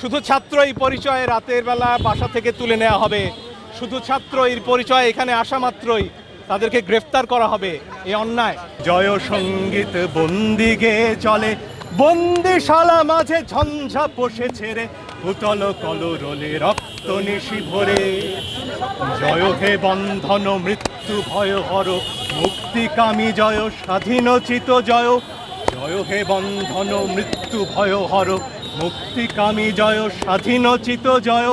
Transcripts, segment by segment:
শুধু ছাত্র এই পরিচয়ে রাতের বেলা বাসা থেকে তুলে নেওয়া হবে। শুধু ছাত্র এই পরিচয় এখানে আসা মাত্রই তাদেরকে গ্রেফতার করা হবে। এ অন্যায়। জয় সংগীত বন্দি গেয়ে চলে, বন্দিশালা মাঝে ঝঞ্ঝা বসে ছেড়ে উতল কলরলে রক্ত নিশি ভরে। জয় হে বন্ধন, মৃত্যু ভয় হর মুক্তিকামী জয় স্বাধীনচিত জয়। জয় হে বন্ধন, মৃত্যু ভয় হর মুক্তিকামী জয় স্বাধীনচিত জয়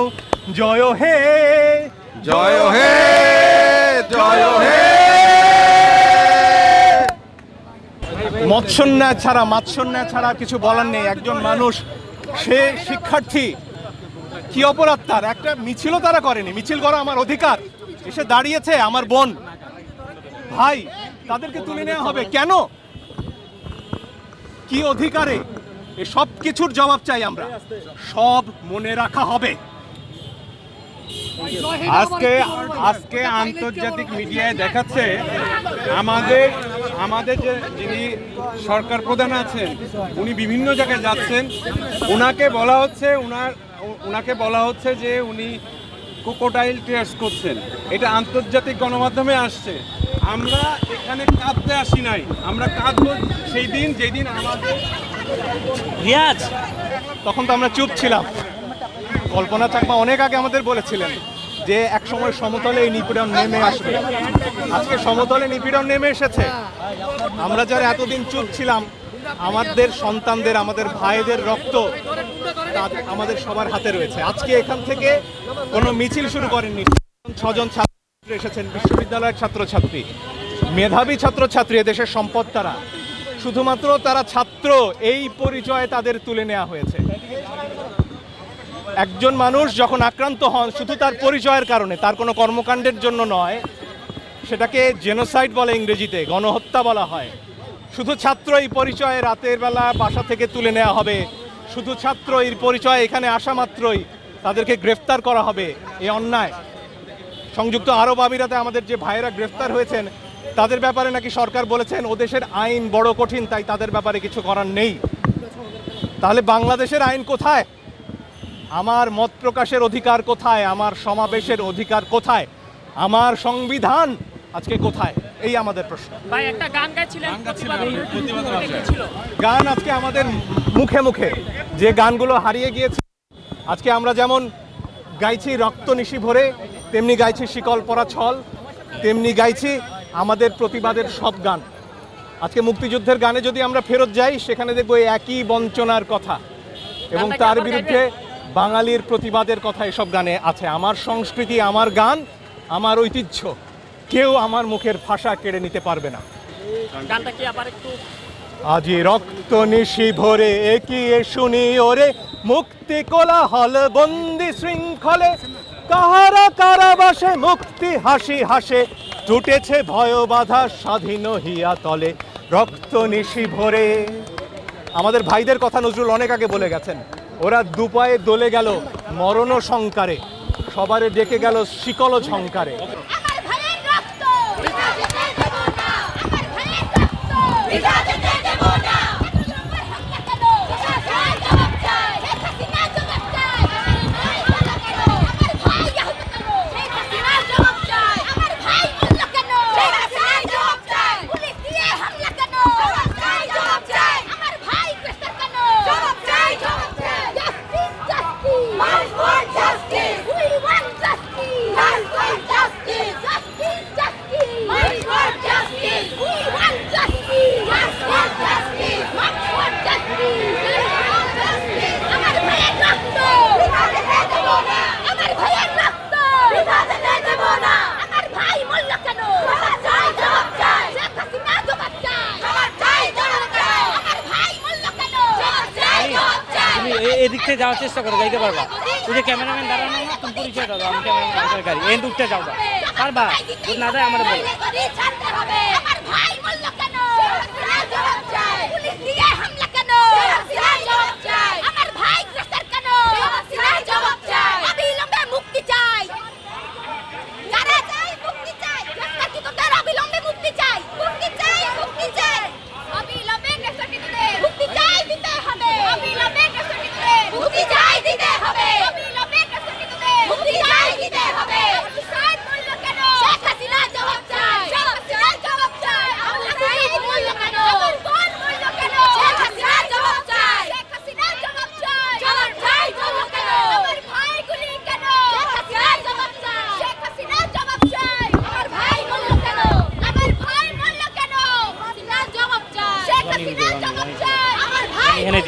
জয় হে। জয় হে জয় হে। মৎস্যন্যায় ছাড়া মাৎস্যন্যায় ছাড়া কিছু বলার নেই। একজন মানুষ সে শিক্ষার্থী কি অপরাধ তার? একটা মিছিলও তারা করেনি। মিছিল করা আমার অধিকার। এসে দাঁড়িয়েছে আমার বোন। ভাই তাদেরকে তুলে নেওয়া হবে। কেন? কি অধিকারে? এ সব কিছুর জবাব চাই আমরা। সব মনে রাখা হবে। আজকে আজকে আন্তর্জাতিক মিডিয়ায় দেখাচ্ছে আমাদের আমাদের যে যিনি সরকার প্রধান আছেন, উনি বিভিন্ন জায়গায় যাচ্ছেন। ওনাকে বলা হচ্ছে ওনার ওনাকে বলা হচ্ছে যে উনি কোকোটাইল টেস্ট করছেন। এটা আন্তর্জাতিক গণমাধ্যমে আসছে। আমরা এখানে কাঁদতে আসি নাই। আমরা কাঁদবো সেই দিন, যেদিন আমাদের রিয়াজ? তখন তো আমরা চুপ ছিলাম। কল্পনা চাকমা অনেক আগে আমাদের বলেছিলেন যে এক সময় সমতলে এই নিপীড়ন নেমে আসবে। আজকে সমতলে নিপীড়ন নেমে এসেছে। আমরা যারা এতদিন চুপ ছিলাম, আমাদের সন্তানদের, আমাদের ভাইদের রক্ত আমাদের সবার হাতে রয়েছে। আজকে এখান থেকে কোনো মিছিল শুরু করেননি। ছজন ছাত্র এসেছেন, বিশ্ববিদ্যালয়ের ছাত্রছাত্রী, মেধাবী ছাত্রছাত্রী, এদেশের সম্পদ তারা। শুধুমাত্র তারা ছাত্র, এই পরিচয়ে তাদের তুলে নেওয়া হয়েছে। একজন মানুষ যখন আক্রান্ত হন, শুধু তার পরিচয়ের কারণে, তার কোনো কর্মকাণ্ডের জন্য নয়, সেটাকে জেনোসাইড বলে ইংরেজিতে, গণহত্যা বলা হয়। শুধু ছাত্র এই পরিচয়ে রাতের বেলা বাসা থেকে তুলে নেওয়া হবে। শুধু ছাত্র এই পরিচয়ে এখানে আসা মাত্রই তাদেরকে গ্রেফতার করা হবে। এ অন্যায়। সংযুক্ত আরব আমিরাতে আমাদের যে ভাইয়েরা গ্রেফতার হয়েছেন তাদের ব্যাপারে নাকি সরকার বলেছেন ও দেশের আইন বড় কঠিন তাই তাদের ব্যাপারে কিছু করার নেই। তাহলে বাংলাদেশের আইন কোথায়? আমার মত প্রকাশের অধিকার কোথায়? আমার সমাবেশের অধিকার কোথায়? আমার সংবিধান আজকে কোথায়? এই আমাদের প্রশ্ন। ভাই একটা গান গাইছিলেন গান আজকে আমাদের মুখে মুখে যে গানগুলো হারিয়ে গিয়েছে। আজকে আমরা যেমন গাইছি রক্ত নিশি ভরে তেমনি গাইছি শিকল পরা ছল তেমনি গাইছি আমাদের প্রতিবাদের সব গান। আজকে মুক্তিযুদ্ধের গানে যদি আমরা ফেরত যাই সেখানে দেখব একই বঞ্চনার কথা। এবং তার বিরুদ্ধে বাঙালির প্রতিবাদের কথা এসব গানে আছে। আমার সংস্কৃতি আমার গান আমার ঐতিহ্য। কেউ আমার মুখের ভাষা কেড়ে নিতে পারবে না। গানটা কি আবার একটু আজি রক্ত নিশি ভরে একিয়ে শুনি ওরে মুক্তি কোলাহল বন্দি শৃঙ্খলে। কাহারা কারাবাসে মুক্তি হাসি হাসে টুটেছে ভয় বাধা, স্বাধীন হিয়া তলে, রক্ত নিশি ভরে। আমাদের ভাইদের কথা নজরুল অনেক আগে বলে গেছেন, ওরা দুপায়ে দোলে গেল মরণ সংকারে, সবারে ডেকে গেল শিকল ঝংকারে। One, one. থেকে যাওয়ার চেষ্টা করো, যাইতে পারবা। ওই যে ক্যামেরাম্যান দাঁড়ানো না, তুমি পরিচয় দাও আমি ক্যামেরাম্যান গাড়ি এই উঠতে যাও না পারবা? না দেয় আমার বলো ছাড়তে হবে আমার ভাই মূল্য কেন জবাব চাই পুলিশ দিয়ে হামলা কেন জবাব চাই আমার ভাই গ্রেফতার কেন জবাব চাই অবিলম্বে মুক্তি চাই যারা চাই মুক্তি চাই গ্রেফতারকৃতদের অবিলম্বে মুক্তি চাই মুক্তি চাই মুক্তি চাই অবিলম্বে গ্রেফতারকৃতদের মুক্তি চাই দিতে হবে অবিলম্বে গ্রেফতারকৃতদের মুক্তি চাই দিতে হবে রনি, রনি, রনি, রনি। আমার ভাই এখানে